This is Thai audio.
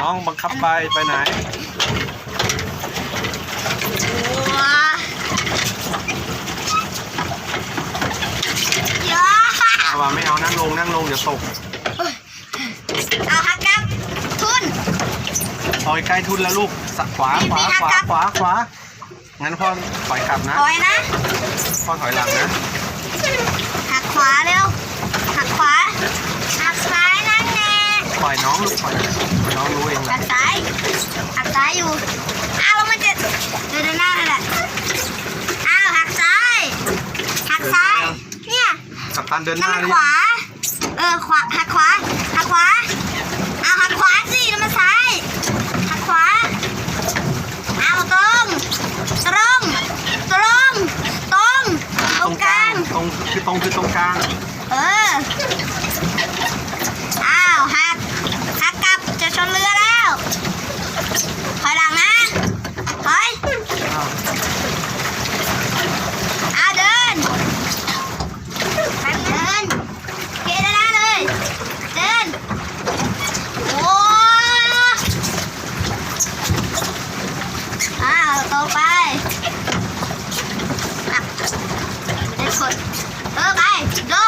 น้องบังคับไปไปไหน ว้าเยอะเอาว่าไม่เอานั่งลงนั่งลงเดี๋ยวตกเอาฮักกับทุนพอใกล้ทุนแล้วลูกสะขวาขวาขวาขวาขวางั้นพ่อถอยกลับนะถอยนะพ่อถอยหลังนะ หักขวาเร็ว หักขวา หักซ้ายนั่นแน่ ป ล่อยน้องลูกปล่อยน้องรู้เองแหหัละกซ้ายหักซ้ายอยู่ อ้าวแล้วมันจะเดินหน้าเลยแหละอ้าวหักซ้ายหักซ้าย เนี่ย กัปตันเดินหนั่นน้ามันหรืขอยังวา เออ ขวา หักขวา หักขวา เอาหักขวาสินั่นมันซ้าย หักขวา เอาตรง ตรง ตรง ตรง ตรงกลาง ตรงคือตรงคือตรงกลาง เอออ้าวหักหักกลับจะชนเรือแล้วถอยหลังนะถอย อ้าว อ้าวเดินเดินเกได้แล้วเลย เดิน โอ้ อ้าวตรงไปอะเดินกดเออไปลงตรงตรง